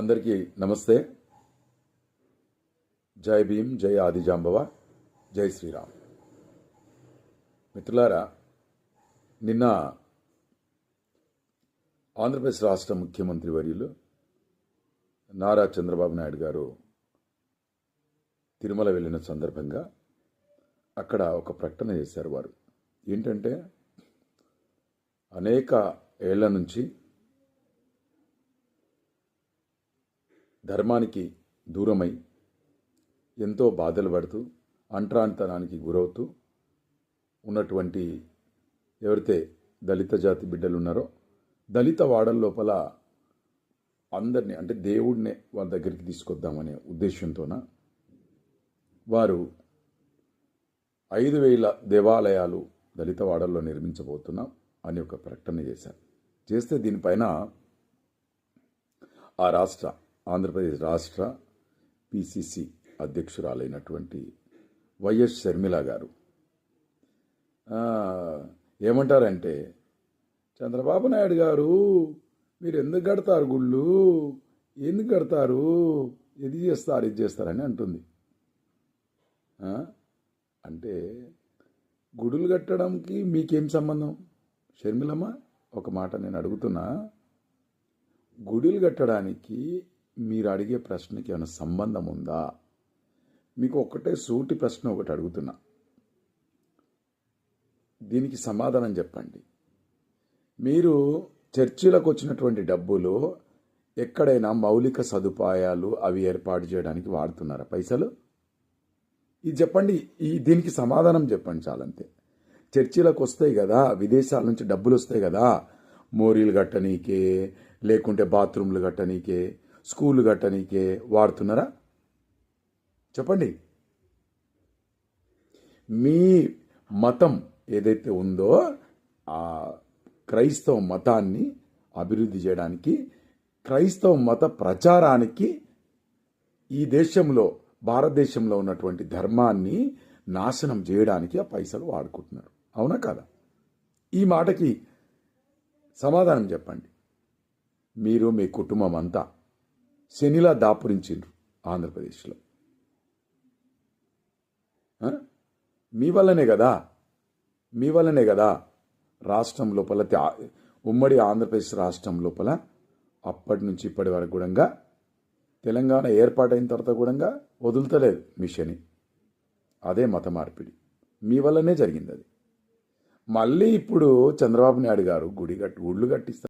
అందరికీ నమస్తే. జై భీమ్ జై ఆదిజాంబవ జై శ్రీరామ్. మిత్రులారా నిన్న ఆంధ్రప్రదేశ్ రాష్ట్ర ముఖ్యమంత్రి వర్యులు నారా చంద్రబాబు నాయుడు గారు తిరుమల వెళ్ళిన సందర్భంగా అక్కడ ఒక ప్రకటన చేశారు వారు. ఏంటంటే అనేక ఏళ్ళ నుంచి ధర్మానికి దూరమై ఎంతో బాధలు పడుతూ అంటరాంతనానికి గురవుతూ ఉన్నటువంటి ఎవరైతే దళిత జాతి బిడ్డలు ఉన్నారో దళిత వాడల లోపల అందరినీ అంటే దేవుడినే వాళ్ళ దగ్గరికి తీసుకొద్దామనే ఉద్దేశంతోన వారు ఐదు వేల దేవాలయాలు దళిత వాడల్లో నిర్మించబోతున్నాం అని ఒక ప్రకటన చేశారు. చేస్తే దీనిపైన ఆ రాష్ట్ర ఆంధ్రప్రదేశ్ రాష్ట్ర పిసిసి అధ్యక్షురాలైనటువంటి వైఎస్ షర్మిల గారు. ఏమంటారంటే చంద్రబాబు నాయుడు గారు మీరు ఎందుకు కడతారు గుళ్ళు? ఎందుకు కడతారు? ఇది చేస్తారు ఇది చేస్తారని అంటుంది. అంటే గుడులు కట్టడంకి మీకేం సంబంధం? షర్మిలమ్మ ఒక మాట నేను అడుగుతున్నా. గుడులు కట్టడానికి మీరు అడిగే ప్రశ్నకి ఏమైనా సంబంధం ఉందా? మీకు ఒక్కటే సూటి ప్రశ్న ఒకటి అడుగుతున్నా. దీనికి సమాధానం చెప్పండి. మీరు చర్చిలకు వచ్చినటువంటి డబ్బులు ఎక్కడైనా మౌలిక సదుపాయాలు అవి ఏర్పాటు చేయడానికి వాడుతున్నారా పైసలు? ఇది చెప్పండి. ఈ దీనికి సమాధానం చెప్పండి చాలంతే. చర్చిలకు వస్తాయి కదా విదేశాల నుంచి డబ్బులు వస్తాయి కదా మోరీలు కట్టనీకే లేకుంటే బాత్రూమ్లు కట్టనీకే స్కూల్ కట్టనీకే వాడుతున్నారా? చెప్పండి. మీ మతం ఏదైతే ఉందో ఆ క్రైస్తవ మతాన్ని అభివృద్ధి చేయడానికి క్రైస్తవ మత ప్రచారానికి ఈ దేశంలో భారతదేశంలో ఉన్నటువంటి ధర్మాన్ని నాశనం చేయడానికి ఆ పైసలు వాడుకుంటున్నారు. అవునా కదా? ఈ మాటకి సమాధానం చెప్పండి. మీరు మీ కుటుంబం అంతా శనిలా దాపురించిండ్రు ఆంధ్రప్రదేశ్లో. మీ వల్లనే కదా? మీ వల్లనే కదా రాష్ట్రం లోపల త్యా- ఉమ్మడి ఆంధ్రప్రదేశ్ రాష్ట్రం లోపల అప్పటి నుంచి ఇప్పటి వరకు కూడా తెలంగాణ ఏర్పాటైన తర్వాత కూడా వదులుతలేదు మిషని అదే మత మార్పిడి. మీ వల్లనే జరిగింది అది. మళ్ళీ ఇప్పుడు చంద్రబాబు నాయుడు గారు గుడి కట్టి గుళ్ళు కట్టిస్తారు